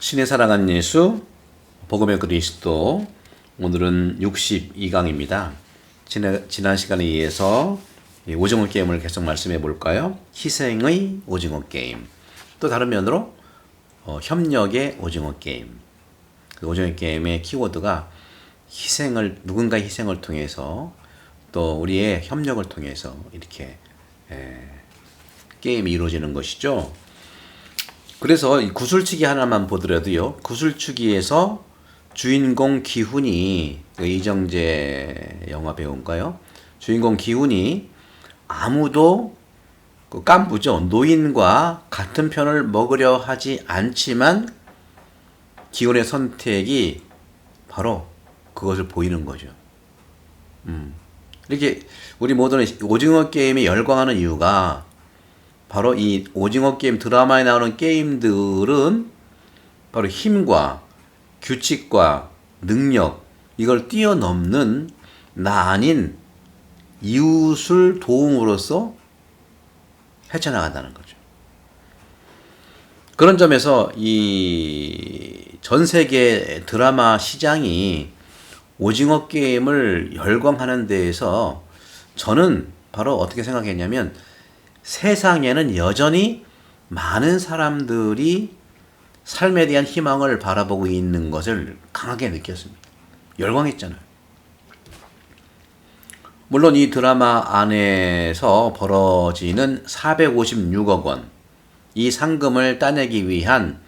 신의 사랑한 예수 복음의 그리스도 오늘은 62강입니다. 지난, 지난 시간에 이 오징어 게임을 계속 말씀해 볼까요? 희생의 오징어 게임. 또 다른 면으로 어, 협력의 오징어 게임. 그 오징어 게임의 키워드가 희생을 누군가 희생을 통해서 또 우리의 협력을 통해서 이렇게 에, 게임이 이루어지는 것이죠. 그래서 이 구슬치기 하나만 보더라도요. 구슬치기에서 주인공 기훈이 그 이정재 영화 배우인가요? 주인공 기훈이 아무도 그 깐부죠. 노인과 같은 편을 먹으려 하지 않지만 기훈의 선택이 바로 그것을 보이는 거죠. 음. 이렇게 우리 모두는 오징어 게임에 열광하는 이유가 바로 이 오징어 게임 드라마에 나오는 게임들은 바로 힘과 규칙과 능력 이걸 뛰어넘는 나 아닌 이웃을 도움으로써 헤쳐나간다는 거죠. 그런 점에서 이 전 세계 드라마 시장이 오징어 게임을 열광하는 데에서 저는 바로 어떻게 생각했냐면 세상에는 여전히 많은 사람들이 삶에 대한 희망을 바라보고 있는 것을 강하게 느꼈습니다. 열광했잖아요. 물론 이 드라마 안에서 벌어지는 456억 원, 이 상금을 따내기 위한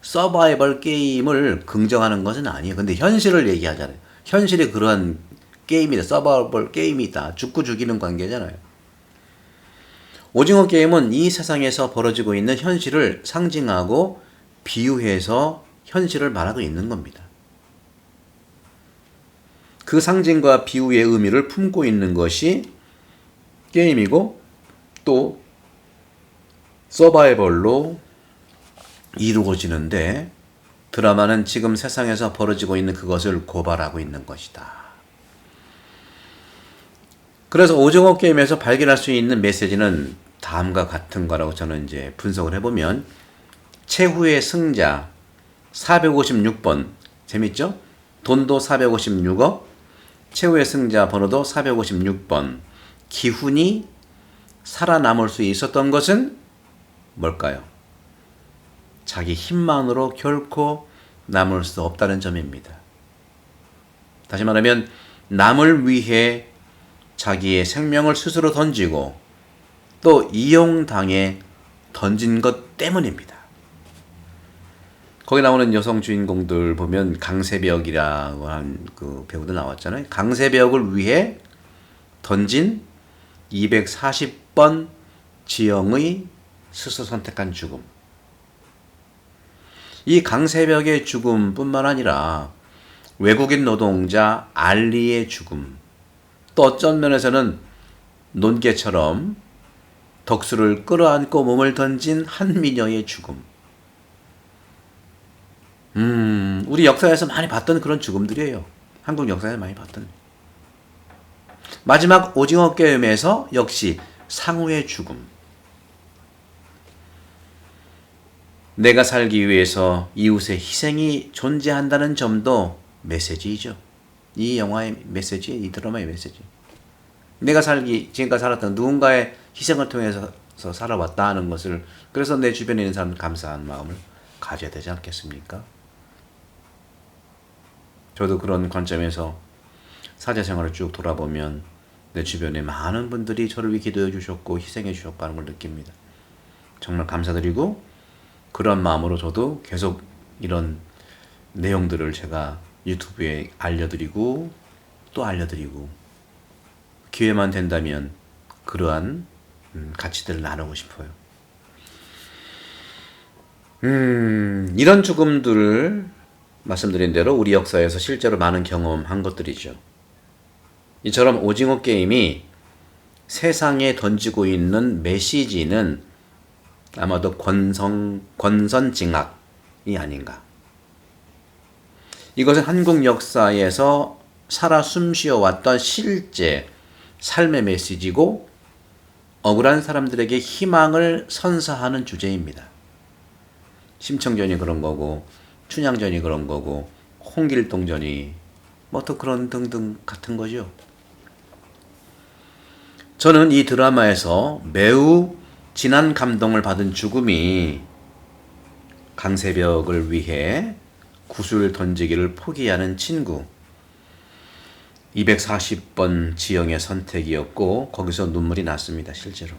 서바이벌 게임을 긍정하는 것은 아니에요. 근데 현실을 얘기하잖아요. 현실이 그런 게임이다. 서바이벌 게임이다. 죽고 죽이는 관계잖아요. 오징어 게임은 이 세상에서 벌어지고 있는 현실을 상징하고 비유해서 현실을 말하고 있는 겁니다. 그 상징과 비유의 의미를 품고 있는 것이 게임이고 또 서바이벌로 이루어지는데 드라마는 지금 세상에서 벌어지고 있는 그것을 고발하고 있는 것이다. 그래서 오징어 게임에서 발견할 수 있는 메시지는 다음과 같은 거라고 저는 이제 분석을 해보면 최후의 승자 456번 재밌죠? 돈도 456억 최후의 승자 번호도 456번 기훈이 살아남을 수 있었던 것은 뭘까요? 자기 힘만으로 결코 남을 수 없다는 점입니다. 다시 말하면 남을 위해 자기의 생명을 스스로 던지고 또 이용당해 던진 것 때문입니다. 거기 나오는 여성 주인공들 보면 강세벽이라고 한 그 배우도 나왔잖아요. 강세벽을 위해 던진 240번 지형의 스스로 선택한 죽음. 이 강세벽의 죽음뿐만 아니라 외국인 노동자 알리의 죽음, 또 어쩐 면에서는 논개처럼 덕수를 끌어안고 몸을 던진 한 미녀의 죽음. 음, 우리 역사에서 많이 봤던 그런 죽음들이에요. 한국 역사에서 많이 봤던. 마지막 오징어 게임에서 역시 상우의 죽음. 내가 살기 위해서 이웃의 희생이 존재한다는 점도 메시지이죠. 이 영화의 메시지, 이 드라마의 메시지. 내가 살기, 지금까지 살았던 누군가의 희생을 통해서 살아왔다는 것을, 그래서 내 주변에 있는 사람 감사한 마음을 가져야 되지 않겠습니까? 저도 그런 관점에서 사제 생활을 쭉 돌아보면 내 주변에 많은 분들이 저를 위해 기도해 주셨고 희생해 주셨고 하는 걸 느낍니다. 정말 감사드리고 그런 마음으로 저도 계속 이런 내용들을 제가 유튜브에 알려드리고 또 알려드리고 기회만 된다면 그러한 음, 가치들을 나누고 싶어요. 음, 이런 죽음들을 말씀드린 대로 우리 역사에서 실제로 많은 경험한 것들이죠. 이처럼 오징어 게임이 세상에 던지고 있는 메시지는 아마도 권성, 권선징악이 아닌가. 이것은 한국 역사에서 살아 숨쉬어 왔던 실제 삶의 메시지고 억울한 사람들에게 희망을 선사하는 주제입니다. 심청전이 그런 거고 춘향전이 그런 거고 홍길동전이 뭐 또 그런 등등 같은 거죠. 저는 이 드라마에서 매우 진한 감동을 받은 죽음이 강세벽을 위해 구슬 던지기를 포기하는 친구 240번 지영의 선택이었고 거기서 눈물이 났습니다 실제로.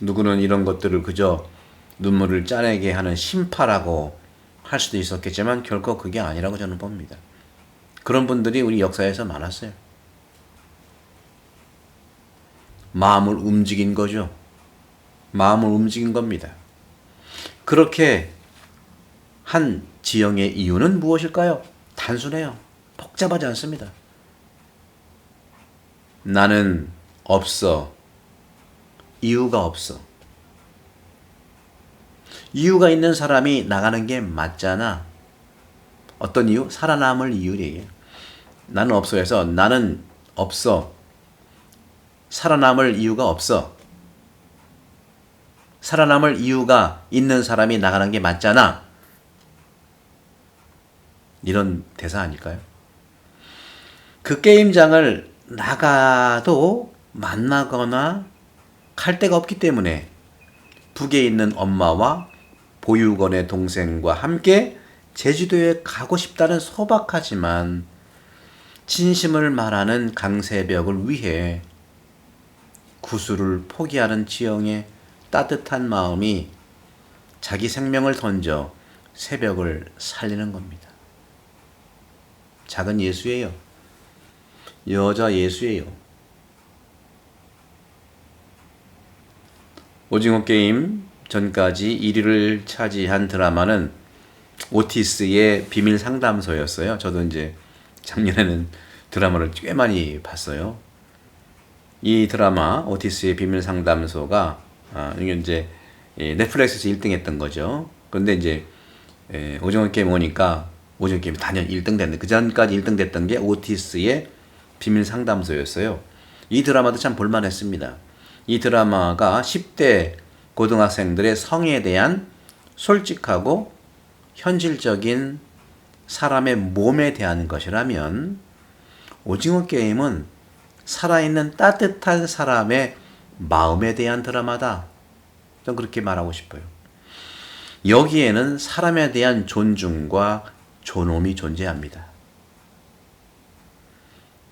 누구는 이런 것들을 그저 눈물을 짜내게 하는 심파라고 할 수도 있었겠지만 결코 그게 아니라고 저는 봅니다. 그런 분들이 우리 역사에서 많았어요. 마음을 움직인 거죠. 마음을 움직인 겁니다. 그렇게 한 지형의 이유는 무엇일까요? 단순해요. 복잡하지 않습니다. 나는 없어. 이유가 없어. 이유가 있는 사람이 나가는 게 맞잖아. 어떤 이유? 살아남을 이유예요. 나는 없어 해서 나는 없어. 살아남을 이유가 없어. 살아남을 이유가 있는 사람이 나가는 게 맞잖아. 이런 대사 아닐까요? 그 게임장을 나가도 만나거나 갈 데가 없기 때문에 북에 있는 엄마와 보육원의 동생과 함께 제주도에 가고 싶다는 소박하지만 진심을 말하는 강세벽을 위해 구슬을 포기하는 지영의 따뜻한 마음이 자기 생명을 던져 새벽을 살리는 겁니다. 작은 예수예요. 여자 예수예요. 오징어 게임 전까지 1위를 차지한 드라마는 오티스의 비밀 상담소였어요. 저도 이제 작년에는 드라마를 꽤 많이 봤어요. 이 드라마 오티스의 비밀 상담소가 아, 이게 이제 넷플릭스에서 1등 했던 거죠. 그런데 이제 에, 오징어 게임 오니까 오징어 게임 단연 1등 됐는데 그 전까지 1등 됐던 게 오티스의 비밀 상담소였어요. 이 드라마도 참 볼만했습니다. 이 드라마가 10대 고등학생들의 성에 대한 솔직하고 현실적인 사람의 몸에 대한 것이라면 오징어 게임은 살아있는 따뜻한 사람의 마음에 대한 드라마다. 전 그렇게 말하고 싶어요. 여기에는 사람에 대한 존중과 존엄이 존재합니다.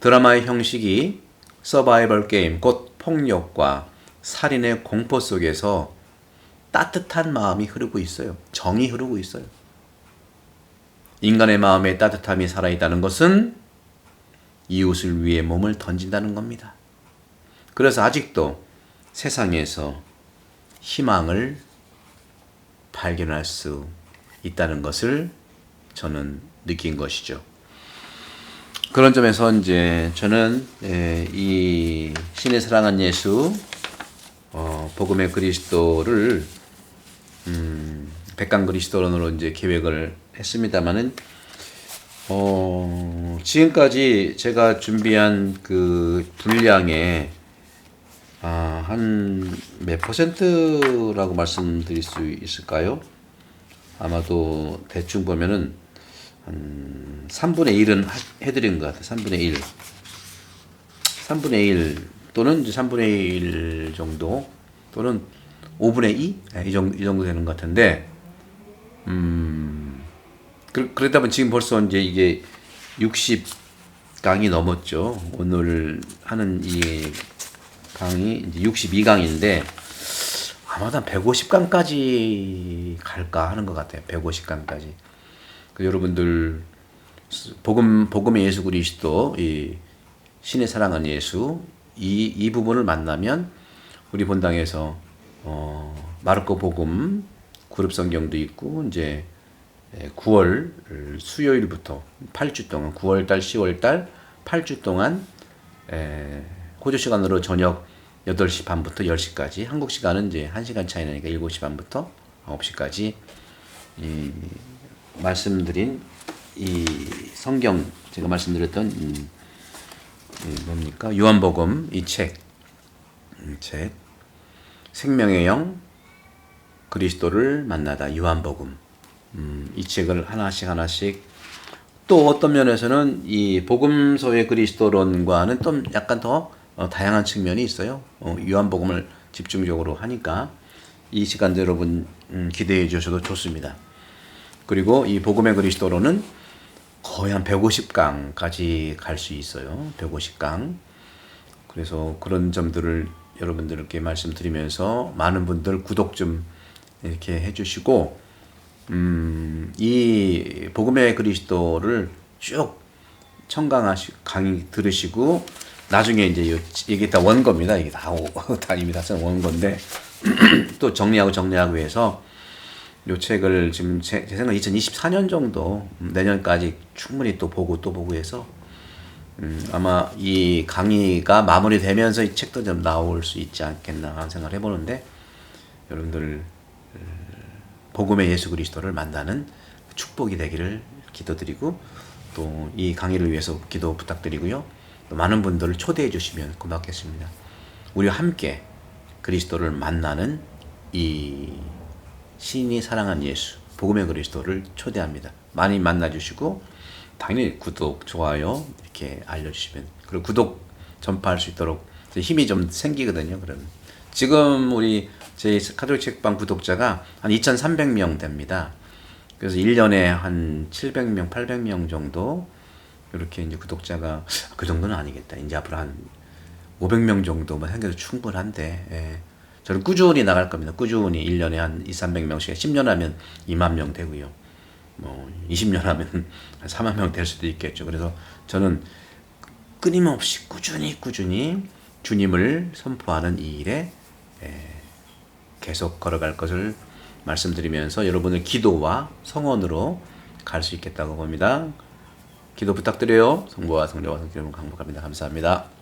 드라마의 형식이 서바이벌 게임, 곧 폭력과 살인의 공포 속에서 따뜻한 마음이 흐르고 있어요. 정이 흐르고 있어요. 인간의 마음에 따뜻함이 살아있다는 것은 이웃을 위해 몸을 던진다는 겁니다. 그래서 아직도 세상에서 희망을 발견할 수 있다는 것을 저는 느낀 것이죠. 그런 점에서 이제 저는 이 신의 사랑한 예수 어, 복음의 그리스도를 음, 백강 그리스도론으로 이제 계획을 했습니다만은 어, 지금까지 제가 준비한 그 분량의 아, 한 몇 퍼센트라고 말씀드릴 수 있을까요? 아마도 대충 보면은 한 3분의 1은 해드린 것 같아요. 3분의 1. 3분의 1 또는 이제 3분의 1 정도 또는 5분의 2? 네, 이 정도, 이 정도 되는 것 같은데, 음, 그, 그러다 보면 지금 벌써 이제 이게 60강이 넘었죠. 오늘 하는 이 강이 이제 62강인데 아마도 한 150강까지 갈까 하는 것 같아요. 150강까지. 그 여러분들 복음 복음의 예수 그리스도 이 신의 사랑한 예수 이 이 부분을 만나면 우리 본당에서 어 마르코 복음 그룹 성경도 있고 이제 9월 수요일부터 8주 동안 9월 달 10월 달 8주 동안 에, 호주 시간으로 저녁 8시 반부터 10시까지 한국 시간은 이제 1시간 차이 나니까 7시 반부터 9시까지 이 말씀드린 이 성경 제가 말씀드렸던 이, 이 뭡니까? 요한복음 이책 책. 생명의 영 그리스도를 만나다. 요한복음. 음, 이 책을 하나씩 하나씩. 또 어떤 면에서는 이 복음서의 그리스도론과는 좀 약간 더 어, 다양한 측면이 있어요. 어, 요한복음을 집중적으로 하니까 이 시간도 여러분 음, 기대해 주셔도 좋습니다. 그리고 이 복음의 그리스도로는 거의 한 150강까지 갈 수 있어요. 150강. 그래서 그런 점들을 여러분들께 말씀드리면서 많은 분들 구독 좀 이렇게 해주시고 음, 이 복음의 그리스도를 쭉 청강하시 강의 들으시고 나중에 이제 요- 이게 다 원고입니다. 이게 다, 이미 다쓴 원고인데 또 정리하고 정리하고 해서 요 책을 지금 제, 제 생각 2024년 정도 음, 내년까지 충분히 또 보고 또 보고 해서 음, 아마 이 강의가 마무리되면서 이 책도 좀 나올 수 있지 않겠나 하는 생각을 해보는데 여러분들 어, 복음의 예수 그리스도를 만나는 축복이 되기를 기도드리고 또 이 강의를 위해서 기도 부탁드리고요. 또 많은 분들을 초대해 주시면 고맙겠습니다. 우리와 함께 그리스도를 만나는 이 신이 사랑한 예수 복음의 그리스도를 초대합니다. 많이 만나 주시고 당연히 구독, 좋아요 이렇게 알려 주시면 그리고 구독 전파할 수 있도록 힘이 좀 생기거든요. 그럼 지금 우리 제 카톨릭 책방 구독자가 한 2,300명 됩니다. 그래서 1년에 한 700명, 800명 정도 이렇게 이제 구독자가 그 정도는 아니겠다. 이제 앞으로 한 500명 정도만 생겨도 충분한데 예. 저는 꾸준히 나갈 겁니다. 꾸준히 1년에 한 2, 300명씩 10년 하면 2만 명 되고요. 뭐 20년 하면 한 4만 명 될 수도 있겠죠. 그래서 저는 끊임없이 꾸준히 꾸준히 주님을 선포하는 이 일에 예, 계속 걸어갈 것을 말씀드리면서 여러분의 기도와 성원으로 갈 수 있겠다고 봅니다. 기도 부탁드려요. 성부와 성령과 성령을 강복합니다. 감사합니다.